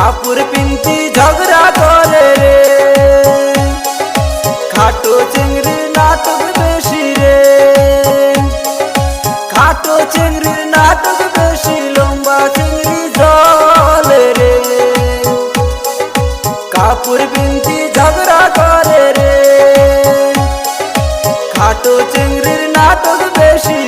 কাপুর পিন্তি ঝগড়া করে রে। খাটো চিংড়ি নাটক বেশি রে। খাটো চিংড়ি নাটক বেশি, লম্বা চিংড়ি জল রে। কাপুর পিন্তি ঝগড়া করে রে। খাটো চিংড়ির নাটক বেশি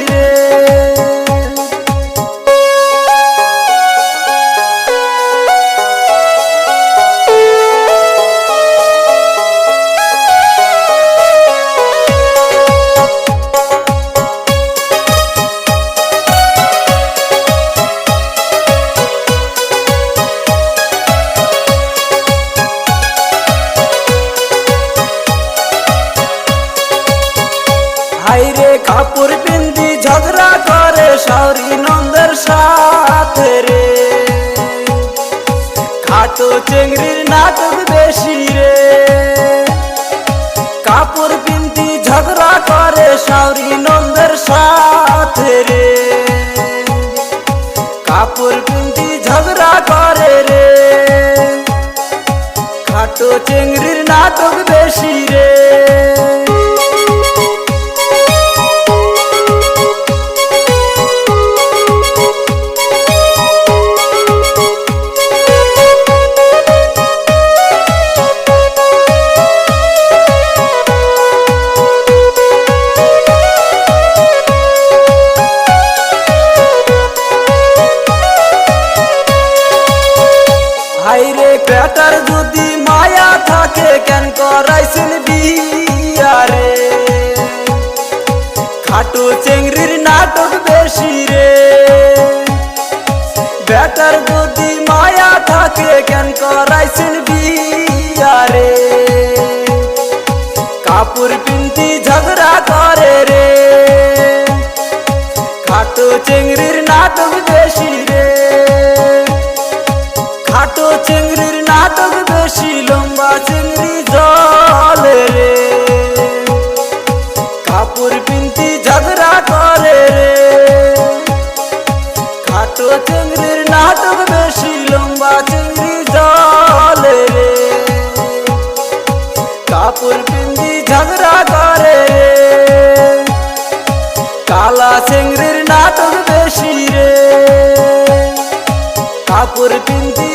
সাউরি নন্দের সাথে রে। খাটো চেংড়ির নাটক বেশি রে। কাপড় পিন্দি ঝগড়া করে সাউরি নন্দের সাথে রে। কাপড় পিন্দি ঝগড়া করে রে। খাটো চেংড়ির নাটক বেশি রে। হাইরে পেটার যদি মায়া থাকে, কেন করাইছেন বিয়ারে খাটো চেংড়ির নাটক বেশি রে। বেটার যদি মায়া থাকে, কেন করাইছেন বিয়ারে কাপড় পিন্তি ঝগড়া করে রে। খাটো চেংড়ির নাটক বেশি রে। চিংড়ির নাটক বেশি লম্বা, চিংড়ি জলে রে। কাপড় পিন্তি ঝগড়া করে রে। খাটো চিংড়ির নাটক বেশি লম্বা, চিংড়ি জলে রে। কাপড় পিন্তি ঝগড়া করে রে। কালা চিংড়ির নাটক বেশি রে। কাপড় পিন্তি